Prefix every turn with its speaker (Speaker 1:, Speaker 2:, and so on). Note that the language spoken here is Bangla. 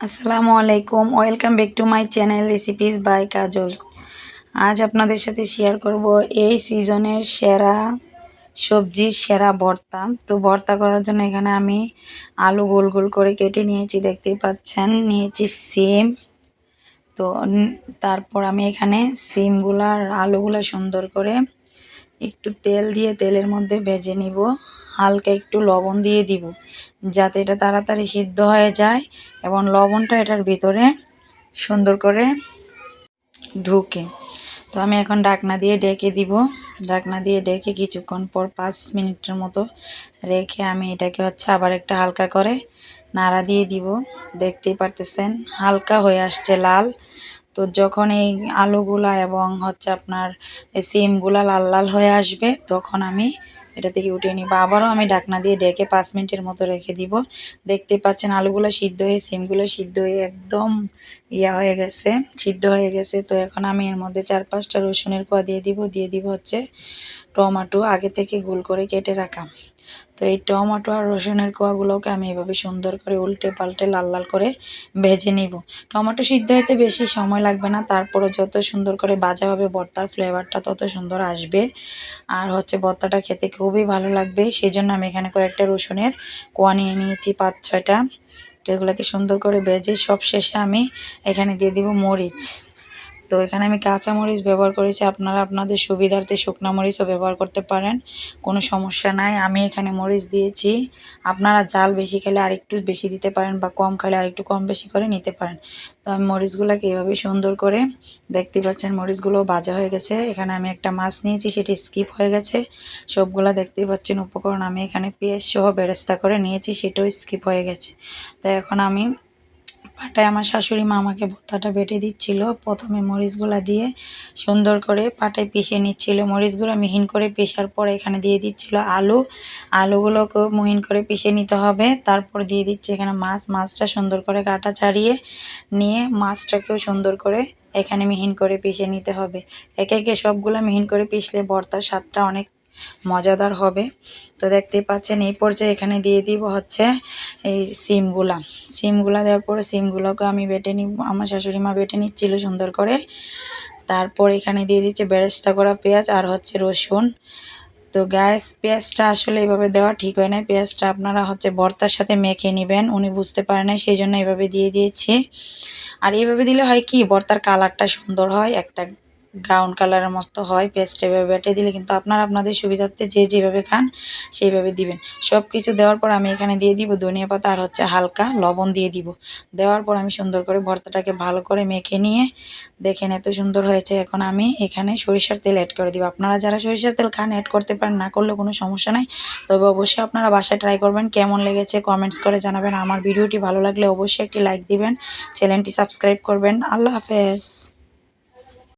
Speaker 1: আসসালামু আলাইকুম। Welcome back to my channel recipes by Kajal আজ আপনাদের সাথে শেয়ার করব এই সিজনের সেরা সবজির সেরা ভর্তা। তো ভর্তা করার জন্য এখানে আমি আলু গোল গোল করে কেটে নিয়েছি, দেখতেই পাচ্ছেন। নিয়েছি সিম। তো তারপর আমি এখানে সিমগুলা আর আলুগুলা সুন্দর করে একটু তেল দিয়ে তেলের মধ্যে ভেজে নিব। হালকা একটু লবণ দিয়ে দিব, যাতে এটা তাড়াতাড়ি সিদ্ধ হয়ে যায় এবং লবণটা এটার ভিতরে সুন্দর করে ঢুকে। তো আমি এখন ডাকনা দিয়ে ডেকে দিব। ডাকনা দিয়ে ডেকে কিছুক্ষণ পর পাঁচ মিনিটের মতো রেখে আমি এটাকে হচ্ছে আবার একটা হালকা করে নাড়া দিয়ে দিব। দেখতেই পারতেছেন, হালকা হয়ে আসছে লাল। তো যখন এই আলুগুলা এবং হচ্ছে আপনার সিমগুলা লাল লাল হয়ে আসবে, তখন আমি এটা থেকে উঠিয়ে নিব। আবারও আমি ঢাকনা দিয়ে ডেকে পাঁচ মিনিটের মতো রেখে দিব। দেখতে পাচ্ছেন আলুগুলো সিদ্ধ হয়ে, সিমগুলো সিদ্ধ হয়ে একদম ইয়া হয়ে গেছে, সিদ্ধ হয়ে গেছে। তো এখন আমি এর মধ্যে চার পাঁচটা রসুনের কোয়া দিয়ে দিব। দিয়ে দিব হচ্ছে টমাটো, আগে থেকে গোল করে কেটে রাখা। তো এই টমেটো আর রসুনের কোয়াগুলোকে আমি এভাবে সুন্দর করে উল্টে পাল্টে লাল লাল করে ভেজে নিব। টমেটো সিদ্ধ হতে বেশি সময় লাগবে না, তারপরও যত সুন্দর করে ভাজা হবে ভর্তার ফ্লেভারটা তত সুন্দর আসবে। আর হচ্ছে ভর্তাটা খেতে খুবই ভালো লাগবে সেই জন্য আমি এখানে কয়েকটা রসুনের কোয়া নিয়ে নিয়েছি, পাঁচ ছয়টা। তো এগুলোকে সুন্দর করে ভেজে সব শেষে আমি এখানে দিয়ে দিব মরিচ। তো এখানে আমি কাঁচা মরিচ ব্যবহার করেছি। আপনারা আপনাদের সুবিধার্থে শুকনা মরিচও ব্যবহার করতে পারেন। কোনো সমস্যা নাই। আমি এখানে মরিচ দিয়েছি। আপনারা জাল বেশি খেলে আরেকটু বেশি দিতে পারেন বা কম খেলে আরেকটু কম বেশি করে নিতে পারেন। তো আমি মরিচগুলোকে এভাবে সুন্দর করে দেখতে পাচ্ছেন মরিচগুলো ভাজা হয়ে গেছে। এখানে আমি একটা মাছ নিয়েছি, সেটি স্কিপ হয়ে গেছে। সবগুলা দেখতেই পাচ্ছেন উপকরণ আমি এখানে পেঁয়াজ সহ বেরেস্তা করে নিয়েছি, সেটাও স্কিপ হয়ে গেছে। তো এখন আমি পাটায় আমার শাশুড়ি মা আমাকে ভর্তাটা বেটে দিচ্ছিল। প্রথমে মরিচগুলা দিয়ে সুন্দর করে পাটায় পিষে নিচ্ছিল। মরিচগুলো মিহিন করে পেশার পর এখানে দিয়ে দিচ্ছিল আলু। আলুগুলোকেও মিহিন করে পিষে নিতে হবে। তারপর দিয়ে দিচ্ছে এখানে মাছ। মাছটা সুন্দর করে কাটা ছাড়িয়ে নিয়ে মাছটাকেও সুন্দর করে এখানে মিহিন করে পিষে নিতে হবে। একে একে সবগুলো মিহিন করে পিষলে ভর্তার স্বাদটা অনেক মজাদার হবে। তো দেখতেই পাচ্ছেন, এই পর্যায়ে এখানে দিয়ে দিব হচ্ছে এই সিমগুলা। সিমগুলা দেওয়ার পরে সিমগুলোকে আমি বেটে নিব, আমার শাশুড়ি মা বেটে নিচ্ছিল সুন্দর করে। তারপর এখানে দিয়ে দিচ্ছে বেরেস্তা করা পেঁয়াজ আর হচ্ছে রসুন। তো গ্যাস পেঁয়াজটা আসলে এভাবে দেওয়া ঠিক হয় না পেঁয়াজটা আপনারা হচ্ছে ভর্তার সাথে মেখে নেবেন, উনি বুঝতে পারে না সেই জন্য এভাবে দিয়ে দিয়েছি। আর এইভাবে দিলে হয় কি, ভর্তার কালারটা সুন্দর হয়, একটা ব্রাউন কালারের মতো হয় পেস্ট এভাবে বেটে দিলে কিন্তু আপনারা আপনাদের সুবিধার্থে যে যেভাবে খান সেইভাবে দিবেন। সব কিছু দেওয়ার পর আমি এখানে দিয়ে দিব ধনিয়া পাতা আর হচ্ছে হালকা লবণ দিয়ে দিব। দেওয়ার পর আমি সুন্দর করে ভর্তাটাকে ভালো করে মেখে নিয়ে দেখেন এত সুন্দর হয়েছে, এখন আমি এখানে সরিষার তেল অ্যাড করে দিব। আপনারা যারা সরিষার তেল খান অ্যাড করতে পারেন, না করলে কোনো সমস্যা নাই। তবে অবশ্যই আপনারা বাসায় ট্রাই করবেন, কেমন লেগেছে কমেন্টস করে জানাবেন। আমার ভিডিওটি ভালো লাগলে অবশ্যই একটি লাইক দিবেন চ্যানেলটি সাবস্ক্রাইব করবেন। আল্লাহ হাফেজ।